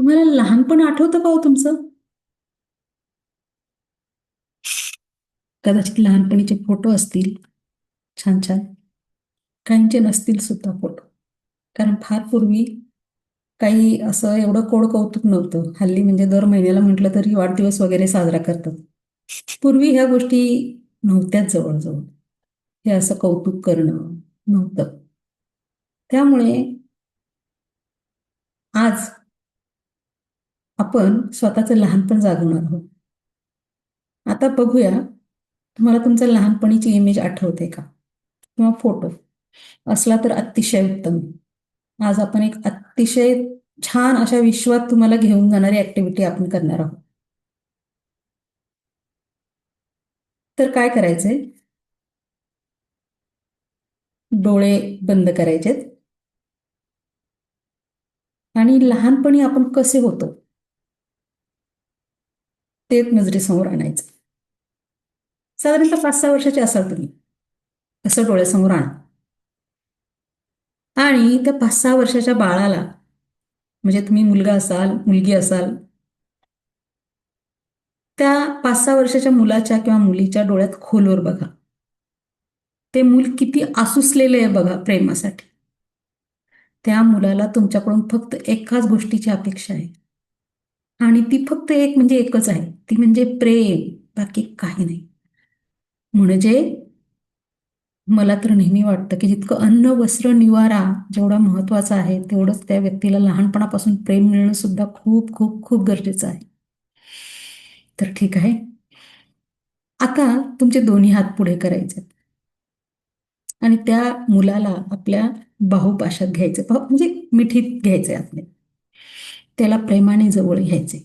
तुम्हाला लहानपण आठवतं का हो तुमचं? कदाचित लहानपणीचे फोटो असतील छान छान. काहींचे नसतील सुद्धा फोटो. कारण फार पूर्वी काही असं एवढं कोड कौतुक नव्हतं. हल्ली म्हणजे दर महिन्याला म्हटलं तरी वाढदिवस वगैरे साजरा करतात. पूर्वी ह्या गोष्टी नव्हत्याच जवळजवळ. हे असं कौतुक करणं नव्हतं. त्यामुळे आज आपण स्वतःचं लहानपण जागवणार आहोत. आता बघूया तुम्हाला तुमचं लहानपणीची इमेज आठवते का? किंवा फोटो असला तर अतिशय उत्तम. आज आपण एक अतिशय छान अशा विश्वात तुम्हाला घेऊन जाणारी ऍक्टिव्हिटी आपण करणार आहोत. तर काय करायचंय? डोळे बंद करायचेत. आणि लहानपणी आपण कसे होतो? ते नजरेसमोर आणायचं. साधारणतः पाच सहा वर्षाचे असाल तुम्ही. असं डोळ्यासमोर आणा. आणि त्या पाच सहा वर्षाच्या बाळाला म्हणजे तुम्ही मुलगा असाल मुलगी असाल त्या पाच सहा वर्षाच्या मुलाच्या किंवा मुलीच्या डोळ्यात खोलवर बघा. ते मूल किती आसुसलेले आहे बघा प्रेमासाठी. त्या मुलाला तुमच्याकडून फक्त एकाच गोष्टीची अपेक्षा आहे. आणि ती फक्त एक म्हणजे एकच आहे. ती म्हणजे प्रेम बाकी काही नाही. म्हणजे मला तर नेहमी वाटतं की जितकं अन्न वस्त्र निवारा जेवढा महत्त्वाचा आहे तेवढंच त्या व्यक्तीला लहानपणापासून प्रेम मिळणं सुद्धा खूप खूप खूप गरजेचं आहे. तर ठीक आहे. आता तुमचे दोन्ही हात पुढे करायचे आणि त्या मुलाला आपल्या बाहुपाशात घ्यायचे म्हणजे मिठीत घ्यायचे आपले त्याला प्रेमाने जवळ घ्यायचे.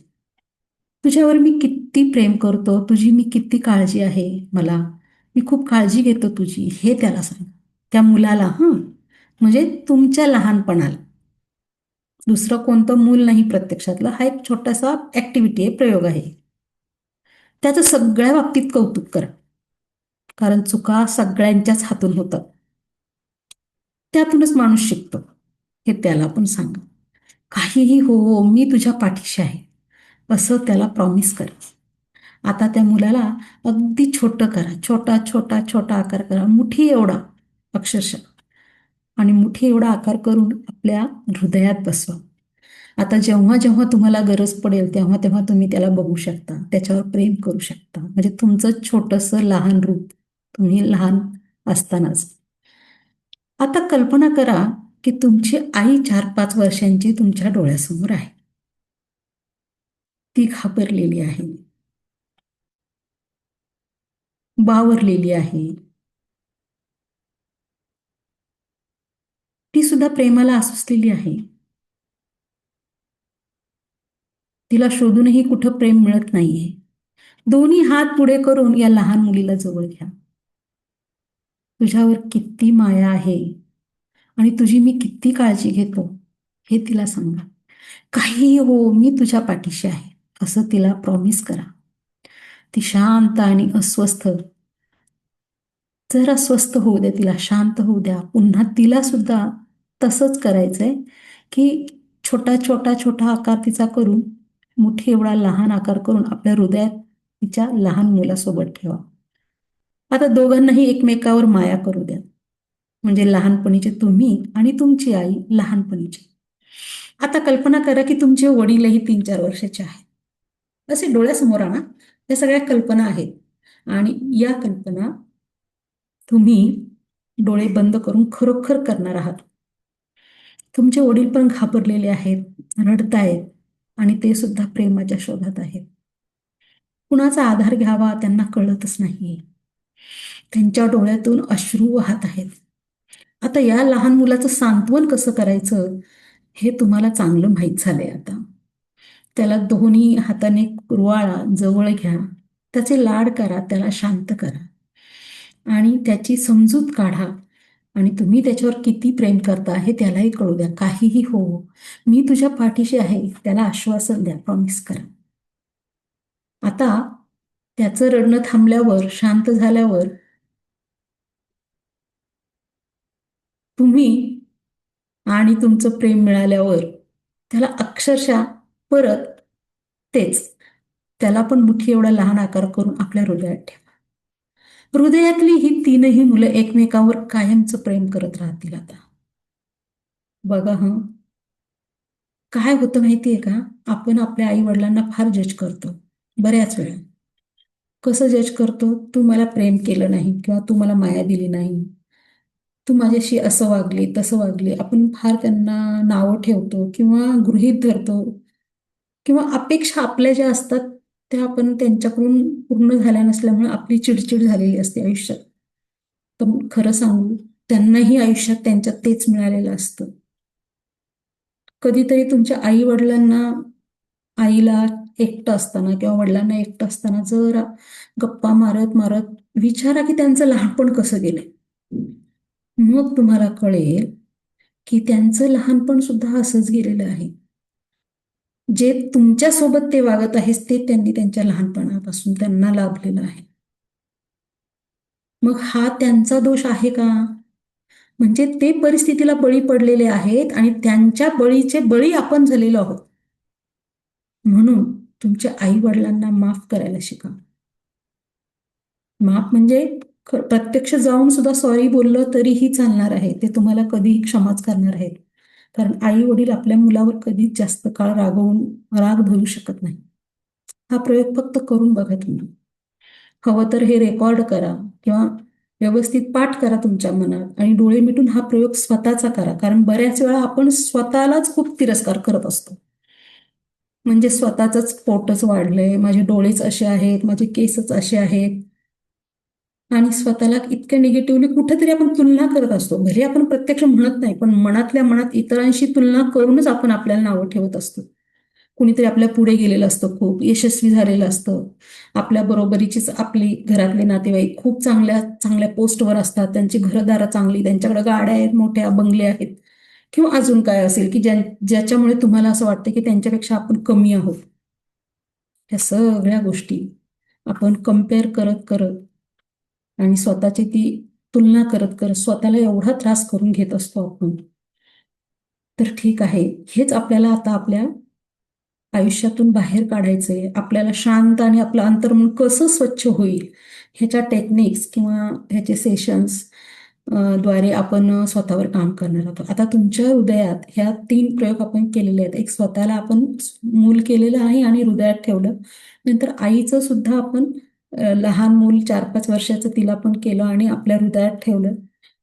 तुझ्यावर मी किती प्रेम करतो तुझी मी किती काळजी आहे मला. मी खूप काळजी घेतो तुझी हे त्याला सांग. त्या मुलाला हं. म्हणजे तुमच्या लहानपणाला. दुसरं कोणतं मूल नाही प्रत्यक्षातलं हा एक छोटासा ऍक्टिव्हिटी आहे प्रयोग आहे. त्याचं सगळ्या बाबतीत कौतुक करा. कारण चुका सगळ्यांच्याच हातून होतात. त्यातूनच माणूस शिकतो. हे त्याला पण सांगा. काहीही हो हो मी तुझ्या पाठीशी आहे. असं त्याला प्रॉमिस कर. आता त्या मुलाला अगदी छोटं करा. छोटा छोटा छोटा आकार करा. मुठी एवढा अक्षरशः. आणि मुठी एवढा आकार करून आपल्या हृदयात बसवा. आता जेव्हा जेव्हा तुम्हाला गरज पडेल तेव्हा तेव्हा तुम्ही त्याला बघू शकता. त्याच्यावर प्रेम करू शकता. म्हणजे तुमचं छोटंसं लहान रूप तुम्ही लहान असतानाच. आता कल्पना करा की तुमची आई चार पाच वर्षांची तुमच्या डोळ्यासमोर आहे. ती घाबरलेली आहे. बावरलेली आहे. ती सुद्धा प्रेमाला आसुसलेली आहे. तिला शोधूनही कुठं प्रेम मिळत नाहीये. दोन्ही हात पुढे करून या लहान मुलीला जवळ घ्या. तुझ्यावर किती माया आहे. आणि तुझी मी किती काळजी घेतो हे तिला सांगा. काहीही हो मी तुझ्या पाठीशी आहे असं तिला प्रॉमिस करा. ती शांत आणि अस्वस्थ. जरा स्वस्थ होऊ द्या तिला शांत होऊ द्या. पुन्हा तिला सुद्धा तसंच करायचंय की छोटा छोटा छोटा आकार तिचा करून मुठी एवढा लहान आकार करून आपल्या हृदयात तिच्या लहान मुलासोबत ठेवा. आता दोघांनाही एकमेकावर माया करू द्या. म्हणजे लहानपणीचे तुम्ही आणि तुमची आई लहानपणीची. आता कल्पना करा की तुमचे वडीलही तीन चार वर्षाचे आहेत. असे डोळ्यासमोर आणा. या सगळ्या कल्पना आहेत. आणि या कल्पना तुम्ही डोळे बंद करून खरोखर करणार आहात. तुमचे वडील पण घाबरलेले आहेत रडतायत आणि ते सुद्धा प्रेमाच्या शोधात आहेत. कुणाचा आधार घ्यावा त्यांना कळतच नाही त्यांच्या डोळ्यातून अश्रू वाहत आहेत. आता या लहान मुलाचं सांत्वन कसं करायचं? हे तुम्हाला चांगलं माहीत झालंय आता. त्याला दोन्ही हाताने कुरवाळा जवळ घ्या. त्याचे लाड करा त्याला शांत करा. आणि त्याची समजूत काढा. आणि तुम्ही त्याच्यावर किती प्रेम करता हे त्यालाही कळू द्या. काहीही हो. मी तुझ्या पाठीशी आहे. त्याला आश्वासन द्या. प्रॉमिस करा. आता त्याचं रडणं थांबल्यावर शांत झाल्यावर तुम्ही आणि तुमचं प्रेम मिळाल्यावर त्याला अक्षरशः परत तेच. त्याला पण मुठी एवढा लहान आकार करून आपल्या हृदयात ठेवा. हृदयातली ही तीनही मुलं एकमेकावर कायमचं प्रेम करत राहतील आता. बघा हं. काय होतं माहितीये का? आपण आपल्या आई वडिलांना फार जज करतो बऱ्याच वेळा. कसं जज करतो? तू मला प्रेम केलं नाही किंवा तू मला माया दिली नाही. तू माझ्याशी असं वागली तसं वागली. आपण फार त्यांना नावं ठेवतो किंवा गृहीत धरतो किंवा अपेक्षा आपल्या ज्या असतात त्या आपण त्यांच्याकडून पूर्ण झाल्या नसल्यामुळे आपली चिडचिड झालेली असते आयुष्यात. पण खरं सांगू त्यांनाही आयुष्यात त्यांच्यात तेच मिळालेलं असतं. कधीतरी तुमच्या आई वडिलांना आईला एकटं असताना किंवा वडिलांना एकटं असताना जर गप्पा मारत मारत विचारा की त्यांचं लहानपण कसं गेलंय. मग तुम्हाला कळेल की त्यांचं लहानपण सुद्धा असंच गेलेलं आहे. जे तुमच्यासोबत ते वागत आहेस ते त्यांनी त्यांच्या लहानपणापासून त्यांना लाभलेलं आहे. मग हा त्यांचा दोष आहे का? म्हणजे ते परिस्थितीला बळी पडलेले आहेत आणि त्यांच्या बळीचे बळी आपण झालेलो आहोत. म्हणून तुमच्या आई वडिलांना माफ करायला शिका. माफ म्हणजे प्रत्यक्ष जाऊन सुद्धा सॉरी बोललं तरीही चालणार आहे. ते तुम्हाला कधीही क्षमाच करणार आहेत. कारण आई वडील आपल्या मुलावर कधीच जास्त काळ रागवून राग धरू शकत नाही. हा प्रयोग फक्त करून बघा तुम्ही. हवं तर हे रेकॉर्ड करा किंवा व्यवस्थित पाठ करा तुमच्या मनात आणि डोळे मिटून हा प्रयोग स्वतःचा करा. कारण बऱ्याच वेळा आपण स्वतःलाच खूप तिरस्कार करत असतो. म्हणजे स्वतःच पोटच वाढलंय माझे डोळेच असे आहेत माझे केसच असे आहेत. आणि स्वतःला इतक्या निगेटिव्हली कुठेतरी आपण तुलना करत असतो. भले आपण प्रत्यक्ष म्हणत नाही पण मनातल्या मनात इतरांशी तुलना करूनच आपण आपल्याला नावं ठेवत असतो. कुणीतरी आपल्या पुढे गेलेलं असतं खूप यशस्वी झालेलं असतं. आपल्या बरोबरीचीच आपली घरातले नातेवाईक खूप चांगल्या चांगल्या पोस्टवर असतात. त्यांची घरदारं चांगली त्यांच्याकडे गाड्या आहेत मोठ्या बंगले आहेत. किंवा अजून काय असेल की ज्या ज्याच्यामुळे तुम्हाला असं वाटतं की त्यांच्यापेक्षा आपण कमी आहोत. ह्या सगळ्या गोष्टी आपण कंपेअर करत करत आणि स्वतःची ती तुलना करत करत स्वतःला एवढा त्रास करून घेत असतो आपण. तर ठीक आहे. हेच आपल्याला आता आपल्या आयुष्यातून बाहेर काढायचंय. आपल्याला शांत आणि आपलं अंतर्मन कसं स्वच्छ होईल? ह्याच्या टेक्निक्स किंवा ह्याचे सेशन्सद्वारे आपण स्वतःवर काम करणार आहोत. आता तुमच्या हृदयात ह्या तीन प्रयोग आपण केलेले आहेत. एक स्वतःला आपण मूल केलेलं आहे आणि हृदयात ठेवलं. नंतर आईचं सुद्धा आपण लहान मूल चार पाच वर्षाचं तिला पण केलं आणि आपल्या हृदयात ठेवलं.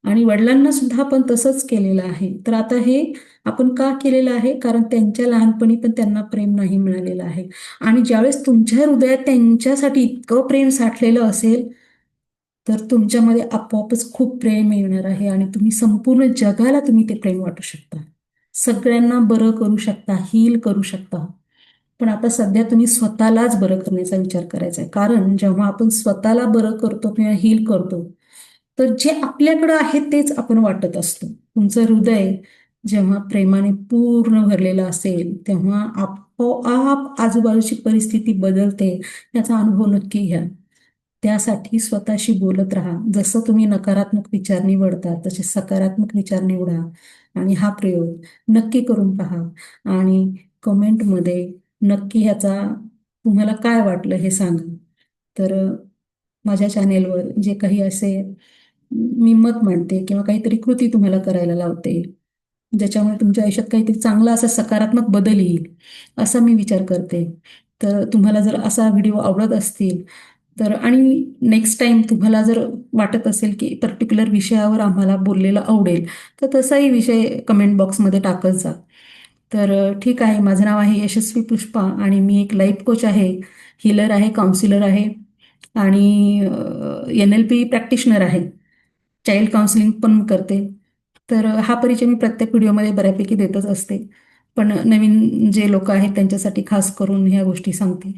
आणि वडिलांना सुद्धा आपण तसंच केलेलं आहे. तर आता हे आपण का केलेलं आहे? कारण त्यांच्या लहानपणी पण त्यांना प्रेम नाही मिळालेलं आहे. आणि ज्यावेळेस तुमच्या हृदयात त्यांच्यासाठी इतकं प्रेम साठलेलं असेल तर तुमच्यामध्ये आपोआपच खूप प्रेम येणार आहे आणि तुम्ही संपूर्ण जगाला तुम्ही ते प्रेम वाटू शकता. सगळ्यांना बरं करू शकता हील करू शकता. पण आता सध्या तुम्ही स्वतःलाच बरं करण्याचा विचार करायचा आहे कारण जेव्हा आपण स्वतःला बरं करतो किंवा हील करतो तर जे आपल्याकडं आहे तेच आपण वाटत असतो. तुमचं हृदय जेव्हा प्रेमाने पूर्ण भरलेलं असेल तेव्हा आपोआप आजूबाजूची परिस्थिती बदलते याचा अनुभव नक्की घ्या. त्यासाठी स्वतःशी बोलत राहा. जसं तुम्ही नकारात्मक विचार निवडता तसे सकारात्मक विचार निवडा. आणि हा प्रयोग नक्की करून पहा. आणि कमेंटमध्ये नक्की ह्याचा तुम्हाला काय वाटलं हे सांगा. तर माझ्या चॅनेलवर जे काही असे मी मत मांडते किंवा काहीतरी कृती तुम्हाला करायला लावते ज्याच्यामुळे तुमच्या आयुष्यात काहीतरी चांगला असा सकारात्मक बदल येईल असा मी विचार करते. तर तुम्हाला जर असा व्हिडिओ आवडत असतील तर आणि नेक्स्ट टाइम तुम्हाला जर वाटत असेल की पर्टिक्युलर विषयावर आम्हाला बोललेलं आवडेल तर तसाही विषय कमेंट बॉक्समध्ये टाकत जा. तर ठीक आहे. माझं नाव आहे यशस्वी पुष्पा आणि मी एक लाईफ कोच आहे हिलर आहे काउन्सिलर आहे आणि एन एल पी प्रॅक्टिशनर आहे. चाइल्ड काउन्सिलिंग पण करते. तर हा परिचय मी प्रत्येक व्हिडिओमध्ये बऱ्यापैकी देतच असते. पण नवीन जे लोक आहेत त्यांच्यासाठी खास करून ह्या गोष्टी सांगते.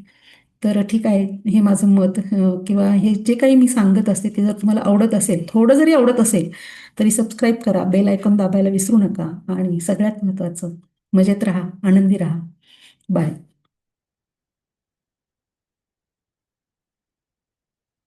तर ठीक आहे. हे माझं मत किंवा हे जे काही मी सांगत असते ते जर तुम्हाला आवडत असेल थोडं जरी आवडत असेल तरी सबस्क्राईब करा. बेल आयकॉन दाबायला विसरू नका. आणि सगळ्यात महत्त्वाचं मजेत राहा आनंदी राहा. बाय